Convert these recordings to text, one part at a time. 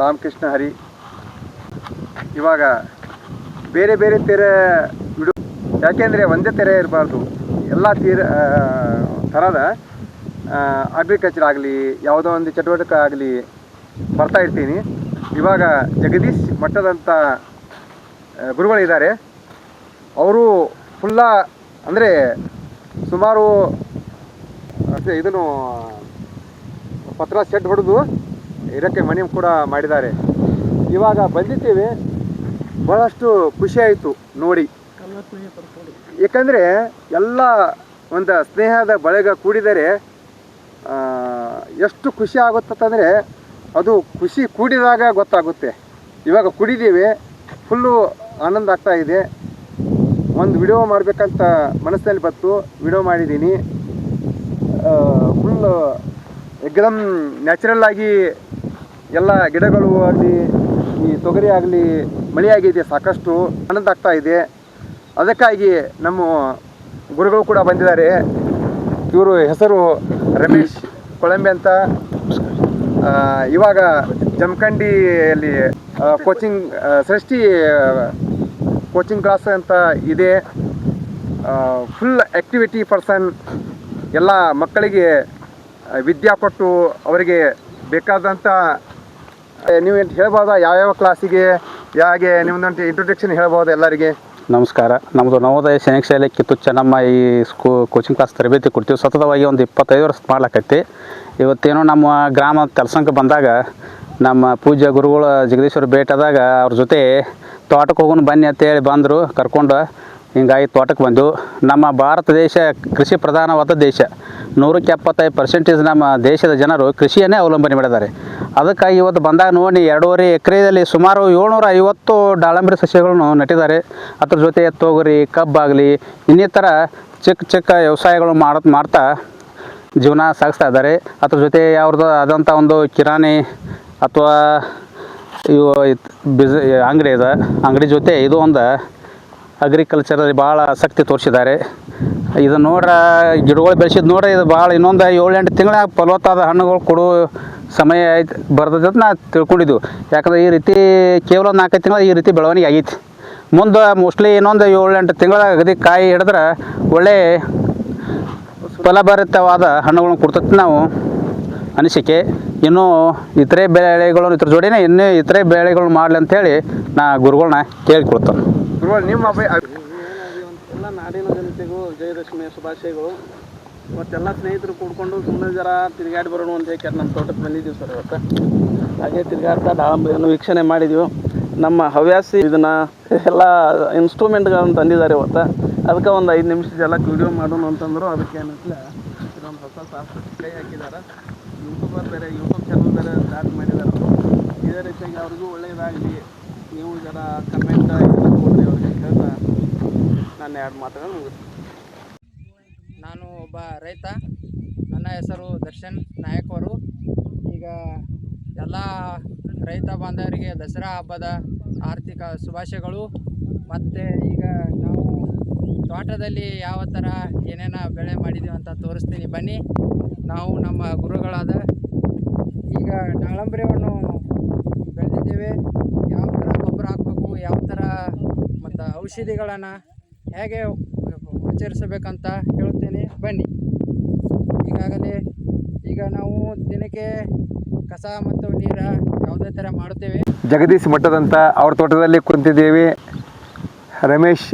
ರಾಮಕೃಷ್ಣ ಹರಿ. ಇವಾಗ ಬೇರೆ ಬೇರೆ ತೆರೆ ಬಿಡು. ಯಾಕೆಂದರೆ ಒಂದೇ ತೆರೆ ಇರಬಾರ್ದು. ಎಲ್ಲ ತೀರ ಥರದ ಅಗ್ರಿಕಲ್ಚರ್ ಆಗಲಿ, ಯಾವುದೋ ಒಂದು ಚಟುವಟಿಕೆ ಆಗಲಿ ಬರ್ತಾ ಇರ್ತೀನಿ. ಇವಾಗ ಜಗದೀಶ್ ಮಟ್ಟದಂಥ ಗುರುಗಳಿದ್ದಾರೆ. ಅವರು ಫುಲ್ಲ ಅಂದರೆ ಸುಮಾರು ಇದನ್ನು, ಪತ್ರ ಸೆಟ್ ಹೊಡೆದು ಇರೋಕ್ಕೆ ಮನೆ ಕೂಡ ಮಾಡಿದ್ದಾರೆ. ಇವಾಗ ಬಂದಿದ್ದೇವೆ. ಬಹಳಷ್ಟು ಖುಷಿ ಆಯಿತು ನೋಡಿ. ಏಕೆಂದರೆ ಎಲ್ಲ ಒಂದು ಸ್ನೇಹದ ಬಳಗ ಕೂಡಿದರೆ ಎಷ್ಟು ಖುಷಿ ಆಗುತ್ತಂದರೆ ಅದು ಖುಷಿ ಕೂಡಿದಾಗ ಗೊತ್ತಾಗುತ್ತೆ. ಇವಾಗ ಕುಡಿದೀವಿ ಫುಲ್ಲು ಆನಂದ ಆಗ್ತಾ ಇದೆ. ಒಂದು ವಿಡಿಯೋ ಮಾಡಬೇಕಂತ ಮನಸ್ಸಿನಲ್ಲಿ ಬಂತು. ವಿಡಿಯೋ ಮಾಡಿದ್ದೀನಿ. ಫುಲ್ ಎಕ್ದಮ್ ನ್ಯಾಚುರಲ್ ಆಗಿ ಎಲ್ಲ ಗಿಡಗಳು ಆಗಲಿ, ಈ ತೊಗರಿ ಆಗಲಿ ಮಳೆಯಾಗಿದೆ ಸಾಕಷ್ಟು, ಆನಂದ ಆಗ್ತಾ ಇದೆ. ಅದಕ್ಕಾಗಿ ನಮ್ಮ ಗುರುಗಳು ಕೂಡ ಬಂದಿದ್ದಾರೆ. ಇವರು ಹೆಸರು ರಮೇಶ್ ಕೊಳಂಬೆ ಅಂತ. ಇವಾಗ ಜಮಖಂಡಿಯಲ್ಲಿ ಕೋಚಿಂಗ್ ಸೃಷ್ಟಿ ಕೋಚಿಂಗ್ ಕ್ಲಾಸ್ ಅಂತ ಇದೆ. ಫುಲ್ ಆ್ಯಕ್ಟಿವಿಟಿ ಪರ್ಸನ್ ಎಲ್ಲ ಮಕ್ಕಳಿಗೆ ವಿದ್ಯಾ ಕೊಟ್ಟು ಅವರಿಗೆ ಬೇಕಾದಂಥ ನೀವು ಏನು ಹೇಳ್ಬೋದಾ? ಯಾವ್ಯಾವ ಕ್ಲಾಸಿಗೆ ಯಾಗೆ ನಿಮ್ದೊಂದು ಇಂಟ್ರೊಡಕ್ಷನ್ ಹೇಳ್ಬೋದು ಎಲ್ಲರಿಗೆ? ನಮಸ್ಕಾರ. ನಮ್ಮದು ನವೋದಯ ಸೈನಿಕ ಶಾಲೆ ಕಿತ್ತು ಚೆನ್ನಮ್ಮ ಈ ಸ್ಕೂ ಕೋಚಿಂಗ್ ಕ್ಲಾಸ್ ತರಬೇತಿ ಕೊಡ್ತೀವಿ. ಸತತವಾಗಿ ಒಂದು ಇಪ್ಪತ್ತೈದು ವರ್ಷ ಮಾಡ್ಲಾಕತ್ತಿ. ಇವತ್ತೇನೋ ನಮ್ಮ ಗ್ರಾಮ ಕೆಲಸಕ್ಕೆ ಬಂದಾಗ, ನಮ್ಮ ಪೂಜ್ಯ ಗುರುಗಳು ಜಗದೀಶ್ವರ ಭೇಟಾದಾಗ ಅವ್ರ ಜೊತೆ ತೋಟಕ್ಕೆ ಹೋಗೋಣ ಬನ್ನಿ ಅಂತೇಳಿ ಬಂದರು, ಕರ್ಕೊಂಡು. ಹಿಂಗಾಗಿ ತೋಟಕ್ಕೆ ಬಂದು ನಮ್ಮ ಭಾರತ ದೇಶ ಕೃಷಿ ಪ್ರಧಾನವಾದ ದೇಶ. ನೂರಕ್ಕೆ ಎಪ್ಪತ್ತೈದು ಪರ್ಸೆಂಟೇಜ್ ನಮ್ಮ ದೇಶದ ಜನರು ಕೃಷಿಯನ್ನೇ ಅವಲಂಬನೆ ಮಾಡಿದ್ದಾರೆ. ಅದಕ್ಕಾಗಿ ಇವತ್ತು ಬಂದಾಗ ನೋಡಿ ಎರಡೂವರೆ ಎಕರೆಯಲ್ಲಿ ಸುಮಾರು ಏಳ್ನೂರ ಐವತ್ತು ದಾಳಂಬರಿ ಸಸ್ಯಗಳನ್ನು ನೆಟ್ಟಿದ್ದಾರೆ. ಅದ್ರ ಜೊತೆ ತೊಗರಿ, ಕಬ್ಬಾಗಲಿ, ಇನ್ನಿತರ ಚಿಕ್ಕ ಚಿಕ್ಕ ವ್ಯವಸಾಯಗಳು ಮಾಡೋದು ಮಾಡ್ತಾ ಜೀವನ ಸಾಗಿಸ್ತಾ ಇದ್ದಾರೆ. ಅದ್ರ ಜೊತೆ ಅವ್ರದ್ದು ಆದಂಥ ಒಂದು ಕಿರಾಣಿ ಅಥವಾ ಇವು ಬಿಸ್ ಅಂಗಡಿ ಇದೆ. ಅಂಗಡಿ ಜೊತೆ ಇದು ಒಂದು ಅಗ್ರಿಕಲ್ಚರಲ್ಲಿ ಭಾಳ ಆಸಕ್ತಿ ತೋರಿಸಿದ್ದಾರೆ. ಇದು ನೋಡ್ರ, ಗಿಡಗಳು ಬೆಳೆಸಿದ್ ನೋಡ್ರಿ, ಇದು ಭಾಳ ಇನ್ನೊಂದು ಏಳು ಎಂಟು ತಿಂಗಳ ಫಲವತ್ತಾದ ಹಣ್ಣುಗಳು ಕೊಡೋ ಸಮಯ ಐತೆ ಬರ್ತದೆ ಅಂತ ನಾ ತಿಳ್ಕೊಂಡಿದ್ದು. ಯಾಕಂದ್ರೆ ಈ ರೀತಿ ಕೇವಲ ನಾಲ್ಕೈದು ತಿಂಗಳ ಈ ರೀತಿ ಬೆಳವಣಿಗೆ ಆಗೈತಿ. ಮುಂದೆ ಮೋಸ್ಟ್ಲಿ ಇನ್ನೊಂದು ಏಳು ಎಂಟು ತಿಂಗಳ ಅಗದಿ ಕಾಯಿ ಹಿಡಿದ್ರೆ ಒಳ್ಳೆ ಫಲಭರಿತವಾದ ಹಣ್ಣುಗಳನ್ನು ಕೊಡ್ತೈತಿ ನಾವು ಅನಿಸಿಕೆ. ಇನ್ನೂ ಇತರೆ ಬೆಳೆಗಳನ್ನು ಇದ್ರ ಜೋಡಿನೇ ಇನ್ನೂ ಇತರೆ ಬೆಳೆಗಳು ಮಾಡಲಿ ಅಂತೇಳಿ ನಾ ಗುರುಗಳನ್ನ ಕೇಳಿಕೊಳ್ತೇನೆ. ಗುರುಗಳು ನಿಮ್ಮ ಎಲ್ಲ ನಾಡಿನ ಜನತೆಗೂ ವಿಜಯದಶಮಿಯ ಶುಭಾಶಯಗಳು. ಇವತ್ತೆಲ್ಲ ಸ್ನೇಹಿತರು ಕೂಡ್ಕೊಂಡು ಸುಮ್ಮನೆ ಜರ ತಿರುಗಾಡಿ ಬರೋಣ ಅಂತ ಹೇಳಿ ನಮ್ಮ ತೋಟಕ್ಕೆ ಬಂದಿದ್ದೀವಿ ಸರ್ ಇವತ್ತು. ಹಾಗೆ ತಿರುಗಾಡ್ತಾ ದಾಳಂಬರಿಯನ್ನು ವೀಕ್ಷಣೆ ಮಾಡಿದ್ದೀವಿ ನಮ್ಮ ಹವ್ಯಾಸಿ ಇದನ್ನ ಎಲ್ಲ ಇನ್ಸ್ಟ್ರೂಮೆಂಟ್ಗಳನ್ನು ತಂದಿದ್ದಾರೆ ಇವತ್ತು. ಅದಕ್ಕೆ ಒಂದು ಐದು ಜಲ ವಿಡಿಯೋ ಮಾಡೋಣ ಅಂತಂದ್ರು. ಅದಕ್ಕೆ ಏನಂತಲೇ ಇದೊಂದು ಹೊಸ ಸಾಫ್ಟ್ ಕೈ ಹಾಕಿದ್ದಾರೆ ಯೂಟ್ಯೂಬರ್ ಬೇರೆ ಯೂಟ್ಯೂಬ್ ಚಾನಲ್ ಬೇರೆ ಸ್ಟಾರ್ಟ್ ಮಾಡಿದ್ದಾರೆ ಇದೇ ರೀತಿಯಾಗಿ ಅವ್ರಿಗೂ ಒಳ್ಳೆಯದಾಗಲಿ ನೀವು ಜರ ಕಮೆಂಟ್ ಕೊಡ್ರಿ, ಅವ್ರಿಗೆ ಕೇಳ್ತಾ ನಾನು ಎರಡು ಮಾತುಗಳನ್ನು ಮುಗಿಸ್ತೀನಿ. ನಾನು ಒಬ್ಬ ರೈತ, ನನ್ನ ಹೆಸರು ದರ್ಶನ್ ನಾಯಕ್ ಅವರು. ಈಗ ಎಲ್ಲ ರೈತ ಬಾಂಧವರಿಗೆ ದಸರಾ ಹಬ್ಬದ ಆರ್ಥಿಕ ಶುಭಾಶಯಗಳು. ಮತ್ತು ಈಗ ನಾವು ತೋಟದಲ್ಲಿ ಯಾವ ಥರ ಏನೇನು ಬೆಳೆ ಮಾಡಿದ್ದೀವಿ ಅಂತ ತೋರಿಸ್ತೀನಿ. ಬನ್ನಿ, ನಾವು ನಮ್ಮ ಗುರುಗಳಾದ ಈಗ ದಾಳಂಬರಿಯನ್ನು ಬೆಳೆದಿದ್ದೇವೆ ಯಾವ ಥರ ಗೊಬ್ಬರ ಹಾಕಬೇಕು ಯಾವ ಥರ ಮತ್ತು ಔಷಧಿಗಳನ್ನು ಹೇಗೆ ಉಚ್ಚರಿಸಬೇಕಂತ ಹೇಳುತ್ತೇನೆ. ಬನ್ನಿ. ಈಗಾಗಲೇ ಈಗ ನಾವು ದಿನಕ್ಕೆ ಕಸ ಮತ್ತು ನೀರ ಯಾವುದೇ ಥರ ಮಾಡುತ್ತೇವೆ. ಜಗದೀಶ್ ಮಠದಂತ ಅವ್ರ ತೋಟದಲ್ಲಿ ಕುಂತಿದ್ದೇವೆ. ರಮೇಶ್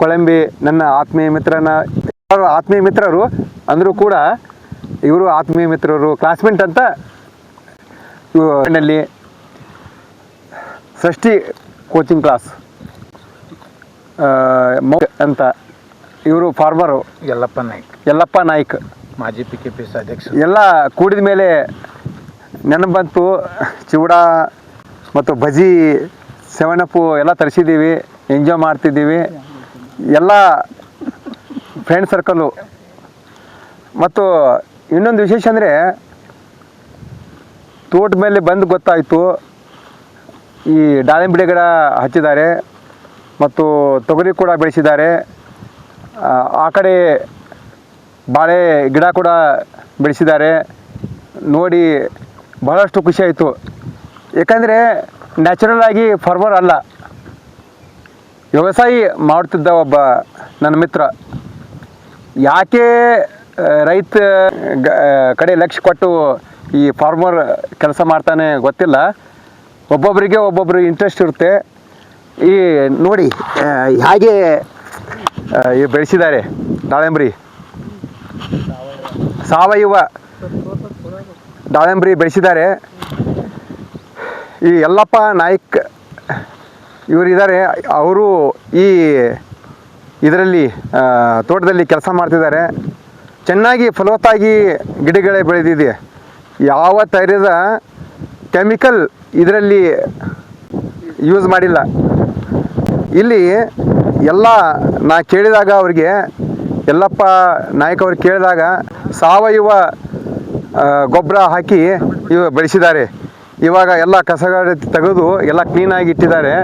ಕೊಳಂಬಿ ನನ್ನ ಆತ್ಮೀಯ ಮಿತ್ರನ ಆತ್ಮೀಯ ಮಿತ್ರರು ಅಂದರೂ ಕೂಡ ಇವರು ಆತ್ಮೀಯ ಮಿತ್ರರು ಕ್ಲಾಸ್ಮೇಟ್ ಅಂತ ನಲ್ಲಿ ಕೋಚಿಂಗ್ ಕ್ಲಾಸ್ ಮೌ- ಅಂತ ಇವರು ಫಾರ್ಮರು ಯಲ್ಲಪ್ಪ ನಾಯ್ಕ್. ಯಲ್ಲಪ್ಪ ನಾಯ್ಕ್. ಮಾಜಿ ಪಿ ಕೆ ಪಿ ಎಸ್ ಅಧ್ಯಕ್ಷ ಎಲ್ಲ ಕೂಡಿದ ಮೇಲೆ ನೆನಪು ಬಂತು ಚಿವಡ ಮತ್ತು ಬಜಿ ಸೆವೆನಪ್ಪು ಎಲ್ಲ ತರಿಸಿದ್ದೀವಿ ಎಂಜಾಯ್ ಮಾಡ್ತಿದ್ದೀವಿ. ಎಲ್ಲ ಫ್ರೆಂಡ್ ಸರ್ಕಲ್ಲು ಮತ್ತು ಇನ್ನೊಂದು ವಿಶೇಷ ಅಂದರೆ ತೋಟ ಮೇಲೆ ಬಂದು ಗೊತ್ತಾಯಿತು ಈ ದಾಳಿಂಬೆ ಗಿಡ ಹಚ್ಚಿದ್ದಾರೆ. ಮತ್ತು ತೊಗರಿ ಕೂಡ ಬೆಳೆಸಿದ್ದಾರೆ. ಆ, ಕಡೆ ಬಾಳೆ ಗಿಡ ಕೂಡ ಬೆಳೆಸಿದ್ದಾರೆ. ನೋಡಿ ಬಹಳಷ್ಟು ಖುಷಿ ಆಯಿತು. ಯಾಕಂದರೆ ನ್ಯಾಚುರಲ್ ಆಗಿ ಫಾರ್ಮರ್ ಅಲ್ಲ. ವ್ಯವಸಾಯ ಮಾಡುತ್ತಿದ್ದ ಒಬ್ಬ ನನ್ನ ಮಿತ್ರ. ಯಾಕೆ ರೈತ ಕಡೆ ಲಕ್ಷ್ಯ ಕೊಟ್ಟು ಈ ಫಾರ್ಮರ್ ಕೆಲಸ ಮಾಡ್ತಾನೆ ಗೊತ್ತಿಲ್ಲ. ಒಬ್ಬೊಬ್ಬರಿಗೆ ಒಬ್ಬೊಬ್ಬರು ಇಂಟ್ರೆಸ್ಟ್ ಇರುತ್ತೆ. ಈ ನೋಡಿ ಹಾಗೆ ಬೆಳೆಸಿದ್ದಾರೆ ದಾಳಿಂಬ್ರಿ. ಸಾವಯವ ದಾಳಿಂಬ್ರಿ ಬೆಳೆಸಿದ್ದಾರೆ. ಈ ಯಲ್ಲಪ್ಪ ನಾಯ್ಕ್ ಇವರಿದ್ದಾರೆ ಅವರು ಈ ಇದರಲ್ಲಿ ತೋಟದಲ್ಲಿ ಕೆಲಸ ಮಾಡ್ತಿದ್ದಾರೆ. ಚೆನ್ನಾಗಿ ಫಲವತ್ತಾಗಿ ಗಿಡಗಳೇ ಬೆಳೆದಿದೆ. ಯಾವ ಥರದ ಕೆಮಿಕಲ್ ಇದರಲ್ಲಿ ಯೂಸ್ ಮಾಡಿಲ್ಲ. ಇಲ್ಲಿ ಎಲ್ಲ ನಾ ಕೇಳಿದಾಗ ಅವರಿಗೆ ಯಲ್ಲಪ್ಪ ನಾಯಕ್ ಅವ್ರಿಗೆ ಕೇಳಿದಾಗ ಸಾವಯವ ಗೊಬ್ಬರ ಹಾಕಿ ಇವ ಬೆಳೆಸಿದ್ದಾರೆ. ಇವಾಗ ಎಲ್ಲ ಕಸಗಳ ತೆಗೆದು ಎಲ್ಲ ಕ್ಲೀನಾಗಿ ಇಟ್ಟಿದ್ದಾರೆ.